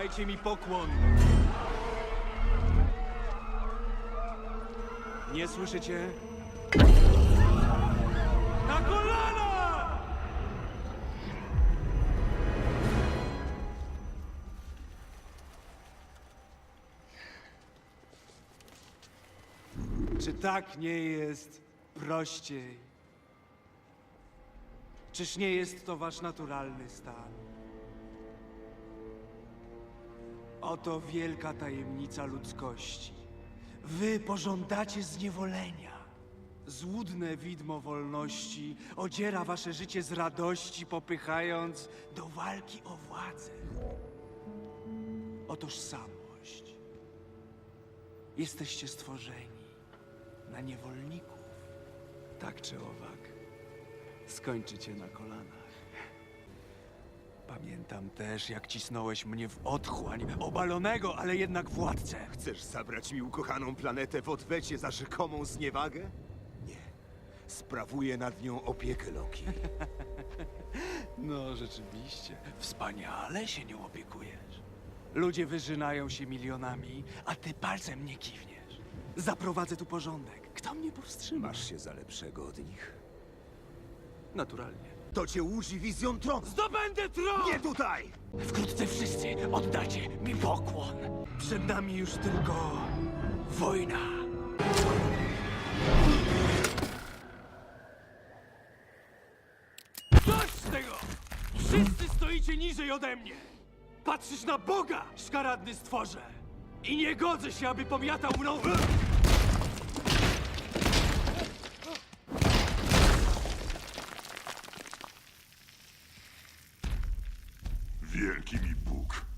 Oddajcie mi pokłon! Nie słyszycie? Na kolana! Czy tak nie jest prościej? Czyż nie jest to wasz naturalny stan? Oto wielka tajemnica ludzkości. Wy pożądacie zniewolenia. Złudne widmo wolności odziera wasze życie z radości, popychając do walki o władzę. O tożsamość. Jesteście stworzeni na niewolników. Tak czy owak, skończycie na kolanach. Pamiętam też, jak cisnąłeś mnie w otchłań, obalonego, ale jednak władcę. Chcesz zabrać mi ukochaną planetę w odwecie za rzekomą zniewagę? Nie. Sprawuję nad nią opiekę, Loki. No, rzeczywiście, wspaniale się nią opiekujesz. Ludzie wyżynają się milionami, a ty palcem nie kiwniesz. Zaprowadzę tu porządek. Kto mnie powstrzyma? Masz się za lepszego od nich. Naturalnie. To cię łuży wizjon tronu! Zdobędę tron! Nie tutaj! Wkrótce wszyscy oddacie mi pokłon. Przed nami już tylko wojna. Dość z tego! Wszyscy stoicie niżej ode mnie! Patrzysz na Boga, szkaradny stworze! I nie godzę się, aby pomiatał mną... Wielki mi Bóg.